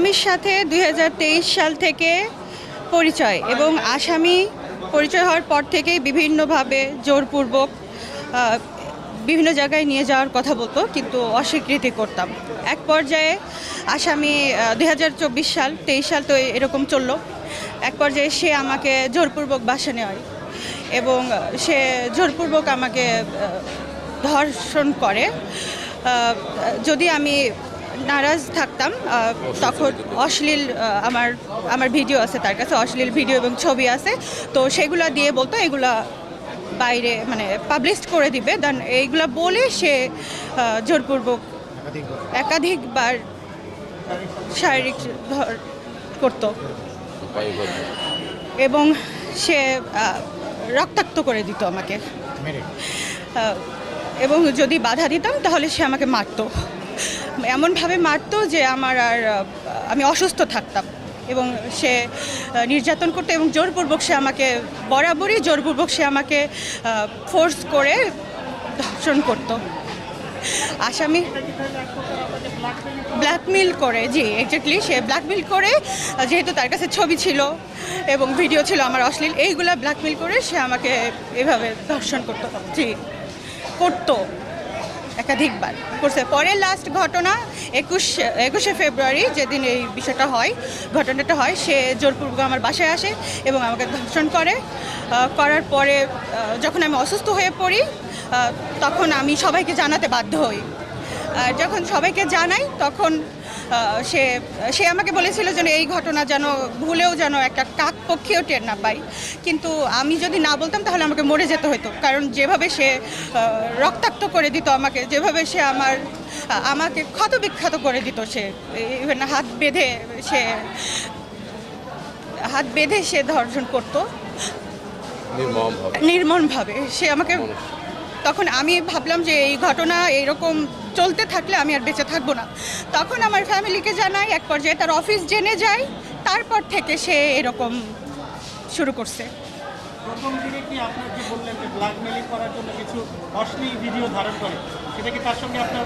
আসামির সাথে দু হাজার তেইশ সাল থেকে পরিচয় এবং আসামি পরিচয় হওয়ার পর থেকেই বিভিন্নভাবে জোরপূর্বক বিভিন্ন জায়গায় নিয়ে যাওয়ার কথা বলতো, কিন্তু অস্বীকৃতি করতাম এক পর্যায়ে আসামি দু হাজার চব্বিশ সাল, তেইশ সাল তো এরকম চলল। এক পর্যায়ে সে আমাকে জোরপূর্বক বাসা নেওয়ায় এবং সে জোরপূর্বক আমাকে ধর্ষণ করে। যদি আমি নারাজ থাকতাম তখন অশ্লীল আমার আমার ভিডিও আছে তার কাছে অশ্লীল ভিডিও এবং ছবি আছে। তো সেগুলো দিয়ে বলতো এগুলা বাইরে মানে পাবলিশ করে দিবে। দেন এইগুলা বলে সে জোরপূর্বক একাধিকবার শারীরিক ধর করতো। এবং সে রক্তাক্ত করে দিত আমাকে। এবং যদি বাধা দিতাম তাহলে সে আমাকে মারতো। এমনভাবে মারতো যে আমার আর আমি অসুস্থ থাকতাম। এবং সে নির্যাতন করতো এবং জোরপূর্বক সে আমাকে, বরাবরই জোরপূর্বক সে আমাকে ফোর্স করে ধর্ষণ করতো। আসামি ব্ল্যাকমেল করে, জি এক্স্যাক্টলি সে ব্ল্যাকমেল করে, যেহেতু তার কাছে ছবি ছিল এবং ভিডিও ছিল আমার অশ্লীল, এইগুলা ব্ল্যাকমেল করে সে আমাকে এভাবে ধর্ষণ করতো, জি, করতো। একাধিকবার। করছে। পরে লাস্ট ঘটনা, একুশ, একুশে ফেব্রুয়ারি যেদিন এই বিষয়টা হয়, ঘটনাটা হয়, সে জোরপূর্বক আমার বাসায় আসে এবং আমাকে ধর্ষণ করে। করার পরে যখন আমি অসুস্থ হয়ে পড়ি তখন আমি সবাইকে জানাতে বাধ্য হই। যখন সবাইকে জানাই, তখন সে সে আমাকে বলেছিল যেন এই ঘটনা যেন ভুলেও যেন একটা কাক পক্ষেও টের না পাই। কিন্তু আমি যদি না বলতাম তাহলে আমাকে মরে যেতে হতো। কারণ যেভাবে সে রক্তাক্ত করে দিত আমাকে যেভাবে সে আমার আমাকে ক্ষত বিখ্যাত করে দিত সে ইভেন হাত বেঁধে সে হাত বেঁধে সে ধর্ষণ করতো। নির্মমভাবে। নির্মমভাবে। সে আমাকে তখন আমি ভাবলাম যে এই ঘটনা এইরকম চলতে থাকলে আমি আর বেঁচে থাকব না। তখন আমার ফ্যামিলিকে জানাই, এক পর্যায়ে তার অফিস জেনে যায়, তারপর থেকে সে এরকম শুরু করছে। প্রথম দিকে কি আপনার যে বললেন যে ব্ল্যাকমেলিং করার জন্য কিছু অশ্লীল ভিডিও ধারণ করে, সেটা কি তার সঙ্গে আপনার